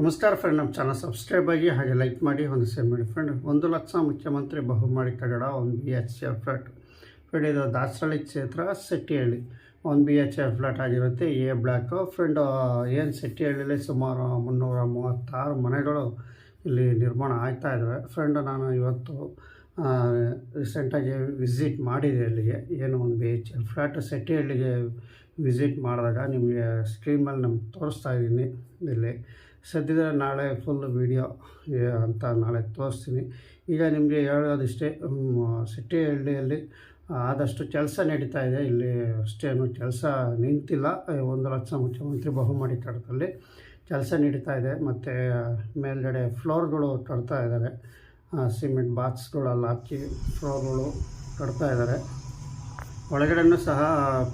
ನಮಸ್ಕಾರ ಫ್ರೆಂಡ್ ನಮ್ಮ channel subscribe ಆಗಿ ಹಾಗೆ ಲೈಕ್ ಮಾಡಿ, ಒಂದು ಶೇರ್ ಮಾಡಿ ಫ್ರೆಂಡ್ ಒಂದು ಲಕ್ಷ ಮುಖ್ಯಮಂತ್ರಿ ಬಹುಮಾಡಿ ತಗಡ ಒಂದು B H L flat friend ಇದು ದಾಸರಳ್ಳಿ ಕ್ಷೇತ್ರ ಸೆಟ್ಟಿಹಳ್ಳಿ ಒಂದು ಬಿ ಎಚ್ ಎಲ್ ಫ್ಲಾಟ್ ಆಗಿರುತ್ತೆ ಎ ಬ್ಲ್ಯಾಕು ಫ್ರೆಂಡ್ ಏನು ಸೆಟ್ಟಿಹಳ್ಳಿಲಿ ಸುಮಾರು ಮುನ್ನೂರ ಮೂವತ್ತಾರು ಮನೆಗಳು ಇಲ್ಲಿ ನಿರ್ಮಾಣ ಆಗ್ತಾ ಇದ್ದಾವೆ ಫ್ರೆಂಡ್ ನಾನು ಇವತ್ತು ರೀಸೆಂಟಾಗಿ ವಿಸಿಟ್ ಮಾಡಿದೆ ಅಲ್ಲಿಗೆ. ಏನು ಒಂದು ಬಿ ಎಚ್ ಎಲ್ ಫ್ಲ್ಯಾಟ್ ಸೆಟ್ಟಿಹಳ್ಳಿಗೆ ವಿಸಿಟ್ ಮಾಡಿದಾಗ ನಿಮಗೆ ಸ್ಕ್ರೀನ್ ಮೇಲೆ ನಮ್ಗೆ ತೋರಿಸ್ತಾ ಇದ್ದೀನಿ ಇಲ್ಲಿ. ಸದ್ಯದ ನಾಳೆ ಫುಲ್ ವೀಡಿಯೋ ಅಂತ ನಾಳೆ ತೋರಿಸ್ತೀನಿ. ಈಗ ನಿಮಗೆ ಹೇಳೋದಿಷ್ಟೇ ಸಿಟಿಹಳ್ಳಿಯಲ್ಲಿ ಆದಷ್ಟು ಕೆಲಸ ನಡೀತಾ ಇದೆ. ಇಲ್ಲಿ ಅಷ್ಟೇನು ಕೆಲಸ ನಿಂತಿಲ್ಲ. ಒಂದು ಲಕ್ಷ ಮುಖ್ಯಮಂತ್ರಿ ಬಹುಮಾಡಿ ಕಡತಲ್ಲಿ ಕೆಲಸ ನಡೀತಾ ಇದೆ. ಮತ್ತು, ಮೇಲ್ಗಡೆ ಫ್ಲೋರ್ಗಳು ಕಟ್ತಾ ಇದ್ದಾರೆ. ಸಿಮೆಂಟ್ ಬಾಕ್ಸ್ಗಳೆಲ್ಲ ಹಾಕಿ ಫ್ಲೋರ್ಗಳು ಕಟ್ತಾ ಇದ್ದಾರೆ. ಒಳಗಡೆನೂ ಸಹ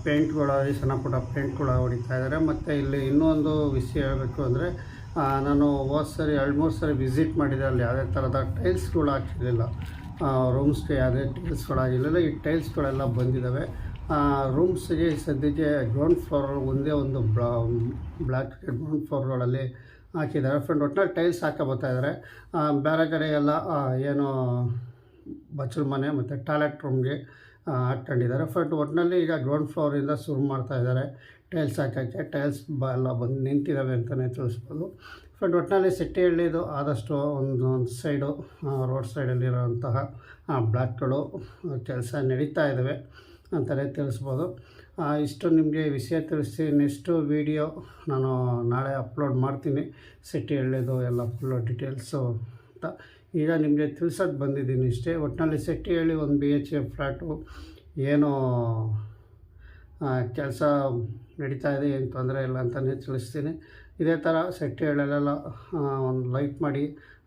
ಪೇಂಟ್ಗಳು ಸಣ್ಣ ಪುಟ್ಟ ಪೇಂಟ್ಗಳು ಹೊಡಿತಾ ಇದ್ದಾರೆ. ಮತ್ತು ಇಲ್ಲಿ ಇನ್ನೊಂದು ವಿಷಯ ಹೇಳಬೇಕು ಅಂದರೆ ನಾನು ಹೋದ ಸರಿ, ಎರಡು ಮೂರು ಸರಿ ವಿಸಿಟ್ ಮಾಡಿದೆ ಅಲ್ಲಿ. ಯಾವುದೇ ಥರದ ಟೈಲ್ಸ್ಗಳು ಹಾಕಿರಲಿಲ್ಲ. ರೂಮ್ಸ್ಗೆ ಯಾವುದೇ ಟೈಲ್ಸ್ಗಳಾಗಿರಲಿಲ್ಲ ಈ ಟೈಲ್ಸ್ಗಳೆಲ್ಲ ಬಂದಿದ್ದಾವೆ. ರೂಮ್ಸ್ಗೆ ಸದ್ಯಕ್ಕೆ ಗ್ರೌಂಡ್ ಫ್ಲೋರ್ ಒಂದೇ ಒಂದು ಬ್ಲಾ ಬ್ಲ್ಯಾಕ್ ಗ್ರೌಂಡ್ ಫ್ಲೋರ್ಗಳಲ್ಲಿ ಹಾಕಿದ್ದಾರೆ. ಫ್ರೆಂಡ್ ಒಟ್ಟಿನಲ್ಲಿ ಟೈಲ್ಸ್ ಹಾಕೋ ಬರ್ತಾ ಇದ್ದಾರೆ. ಬೇರೆ ಕಡೆ ಎಲ್ಲ ಏನು, ಬಚ್ಚಲ ಮನೆ ಮತ್ತು ಟಾಯ್ಲೆಟ್ ರೂಮ್ಗೆ ಹಾಕ್ಕೊಂಡಿದ್ದಾರೆ. ಬಟ್ ಒಟ್ಟಿನಲ್ಲಿ ಈಗ ಗ್ರೌಂಡ್ ಫ್ಲೋರಿಂದ ಶುರು ಮಾಡ್ತಾ ಇದ್ದಾರೆ. ಟೈಲ್ಸ್ ಹಾಕೋಕ್ಕೆ ಟೈಲ್ಸ್ ಬ, ಎಲ್ಲ ಬಂದು ನಿಂತಿದ್ದಾವೆ ಅಂತಲೇ ತಿಳಿಸ್ಬೋದು. ಬಟ್ ಒಟ್ಟಿನಲ್ಲಿ ಸಿಟಿಯಲ್ಲಿದು ಆದಷ್ಟು ಒಂದು ಒಂದು ಸೈಡು ರೋಡ್ ಸೈಡಲ್ಲಿರೋಂತಹ ಬ್ಲಾಕ್ಗಳು ಕೆಲಸ ನಡೀತಾ ಇದ್ದಾವೆ ಅಂತಲೇ ತಿಳಿಸ್ಬೋದು. ಇಷ್ಟು ನಿಮಗೆ ವಿಷಯ ತಿಳಿಸಿ, ನೆಕ್ಸ್ಟು ವಿಡಿಯೋ ನಾನು ನಾಳೆ ಅಪ್ಲೋಡ್ ಮಾಡ್ತೀನಿ. ಸಿಟಿ ಹಳ್ಳಿದು ಎಲ್ಲ ಫುಲ್ಲು ಡೀಟೇಲ್ಸು ಅಂತ. ಈಗ ನಿಮಗೆ ತಿಳ್ಸೋದು ಬಂದಿದ್ದೀನಿ ಇಷ್ಟೇ. ಒಟ್ಟಿನಲ್ಲಿ ಸೆಟ್ಟಿಹಳ್ಳಿ ಒಂದು ಬಿ ಎಚ್ ಎ ಫ್ಲ್ಯಾಟು ಏನೋ ಕೆಲಸ ನಡೀತಾ ಇದೆ, ಏನು ತೊಂದರೆ ಇಲ್ಲ ಅಂತಲೇ ತಿಳಿಸ್ತೀನಿ. ಇದೇ ಥರ ಸೆಟ್ಟಿಹಳ್ಳಿಯಲ್ಲೆಲ್ಲ ಒಂದು ಲೈಕ್ ಮಾಡಿ,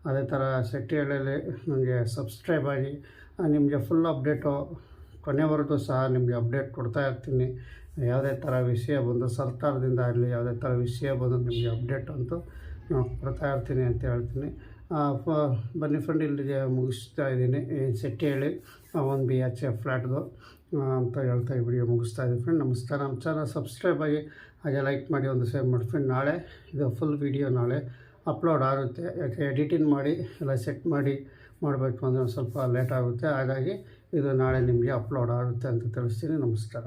ಅದೇ ಥರ ಸೆಟ್ಟಿಹಳ್ಳಿಯಲ್ಲಿ ನನಗೆ ಸಬ್ಸ್ಕ್ರೈಬ್ ಆಗಿ ನಿಮಗೆ ಫುಲ್ ಅಪ್ಡೇಟು ಕೊನೆವರೆಗೂ ಸಹ ನಿಮಗೆ ಅಪ್ಡೇಟ್ ಕೊಡ್ತಾ ಇರ್ತೀನಿ. ಯಾವುದೇ ಥರ ವಿಷಯ ಬಂದು ಸರ್ಕಾರದಿಂದ ಆಗಲಿ, ಯಾವುದೇ ಥರ ವಿಷಯ ಬಂದು ನಿಮಗೆ ಅಪ್ಡೇಟ್ ಅಂತೂ ನಾನು ಕೊಡ್ತಾ ಇರ್ತೀನಿ ಅಂತ ಹೇಳ್ತೀನಿ. ಬನ್ನಿ ಫ್ರೆಂಡ್ ಇಲ್ಲಿಗೆ ಮುಗಿಸ್ತಾ ಇದ್ದೀನಿ. ಸೆಟ್ಟಿ ಹೇಳಿ. ಒಂದು ಬಿ ಎಚ್ ಎಫ್ ಫ್ಲ್ಯಾಟ್ದು ಅಂತ ಹೇಳ್ತಾ ಈ ವಿಡಿಯೋ ಮುಗಿಸ್ತಾ ಇದ್ದೀನಿ ಫ್ರೆಂಡ್ ನಮಸ್ಕಾರ. ನಮ್ಮ ಚಾನಲ್ ಸಬ್ಸ್ಕ್ರೈಬ್ ಆಗಿ, ಹಾಗೆ ಲೈಕ್ ಮಾಡಿ, ಒಂದು ಸೇವ್ ಮಾಡಿ ಫ್ರೆಂಡ್ ನಾಳೆ ಇದು ಫುಲ್ ವಿಡಿಯೋ ನಾಳೆ ಅಪ್ಲೋಡ್ ಆಗುತ್ತೆ. ಯಾಕೆ ಎಡಿಟಿಂಗ್ ಮಾಡಿ, ಎಲ್ಲ ಸೆಟ್ ಮಾಡಿ ಮಾಡಬೇಕು ಅಂದರೆ ಸ್ವಲ್ಪ ಲೇಟ್ ಆಗುತ್ತೆ. ಹಾಗಾಗಿ ಇದು ನಾಳೆ ನಿಮಗೆ ಅಪ್ಲೋಡ್ ಆಗುತ್ತೆ ಅಂತ ತಿಳಿಸ್ತೀನಿ. ನಮಸ್ಕಾರ.